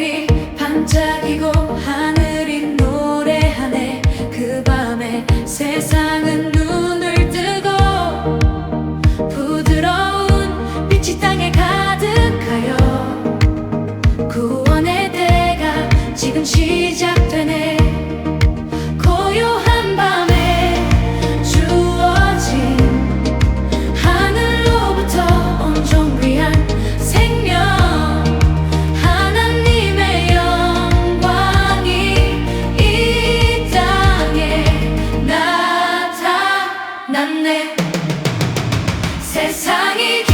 별이 반짝이고 하늘이 노래하네. 그 밤에 세상은 눈을 뜨고 부드러운 빛이 땅에 가득하여 구원의 때가 지금 시작. 세상이